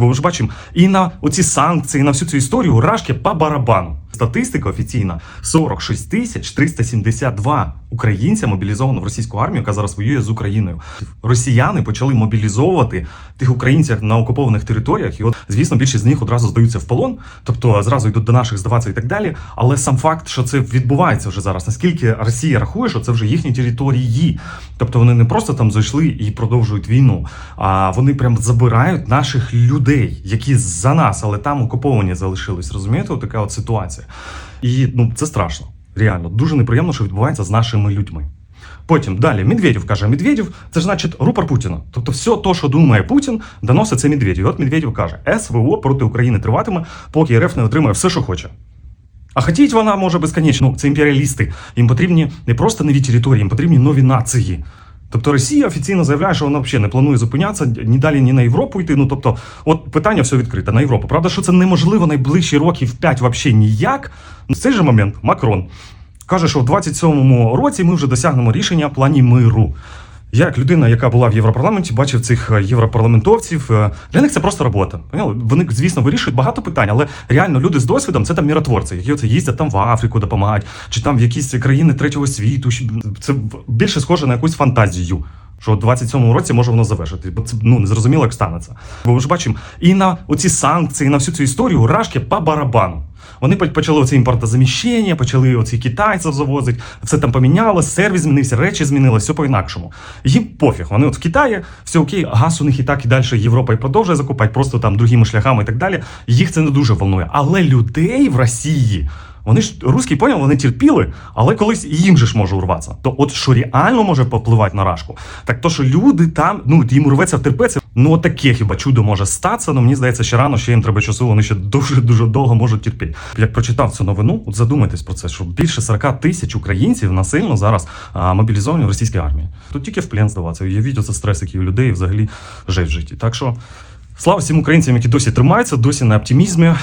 Бо ми ж бачимо, і на оці санкції, на всю цю історію рашки по барабану. Статистика офіційна 46 тисяч 372 українця мобілізовано в російську армію, яка зараз воює з Україною. Росіяни почали мобілізовувати тих українців на окупованих територіях, і от звісно, більшість з них одразу здаються в полон, тобто зразу йдуть до наших здаватися і так далі. Але сам факт, що це відбувається вже зараз, наскільки Росія рахує, що це вже їхні території, тобто вони не просто там зайшли і продовжують війну, а вони прям забирають наших людей, які за нас, але там окуповані залишились. Розумієте, от така от ситуація. І ну це страшно. Реально, дуже неприємно, що відбувається з нашими людьми. Потім далі Медведєв каже: Медведєв це ж значить рупор Путіна. Тобто, все то, що думає Путін, доносить це Медведєв. І От Медведєв каже: СВО проти України триватиме, поки РФ не отримає все, що хоче. А хотіть вона може безконечно. Ну, це імперіалісти. Їм потрібні не просто нові території, їм потрібні нові нації. Тобто Росія офіційно заявляє, що вона взагалі не планує зупинятися ні далі, ні на Європу йти. Ну тобто, от питання все відкрите на Європу. Правда, що це неможливо найближчі роки в 5 взагалі ніяк. Ну, в цей же момент Макрон каже, що в 27-му році ми вже досягнемо рішення в плані миру. Як людина, яка була в Європарламенті, бачив цих е, європарламентовців. е, Для них це просто робота. Поняли? Вони, звісно, вирішують багато питань, але реально люди з досвідом це там міротворці, які оце їздять там в Африку допомагають, чи там в якісь країни третього світу. Це більше схоже на якусь фантазію. Що в 27-му році може воно завершити, бо це ну незрозуміло, як станеться. Бо ми ж бачимо, і на оці санкції, і на всю цю історію рашки по барабану. Вони по- почали оце імпортозаміщення, почали оці китайців завозити, все там помінялось, сервіс змінився, речі змінилися, все по-інакшому. Їм пофіг. Вони от в Китаї, все окей, газ у них і так і далі Європа і продовжує закупати, просто там другими шляхами і так далі. Їх це не дуже волнує. Але людей в Росії. Вони ж русські поняв, вони терпіли, але колись їм же ж може урватися. То от що реально може попливати на рашку, так то, що люди там, ну їм урветься втерпеться, ну от таке хіба чудо може статися. Ну мені здається, ще рано, ще їм треба часу, вони ще дуже дуже довго можуть терпіти. Як прочитав цю новину, от задумайтесь про це, що більше 40 тисяч українців насильно зараз а, мобілізовані в російській армії. Тут тільки в плен здаватися. Уявіть оце стрес, який у людей взагалі жесть в житті. Так що слава всім українцям, які досі тримаються, досі на оптимізмі.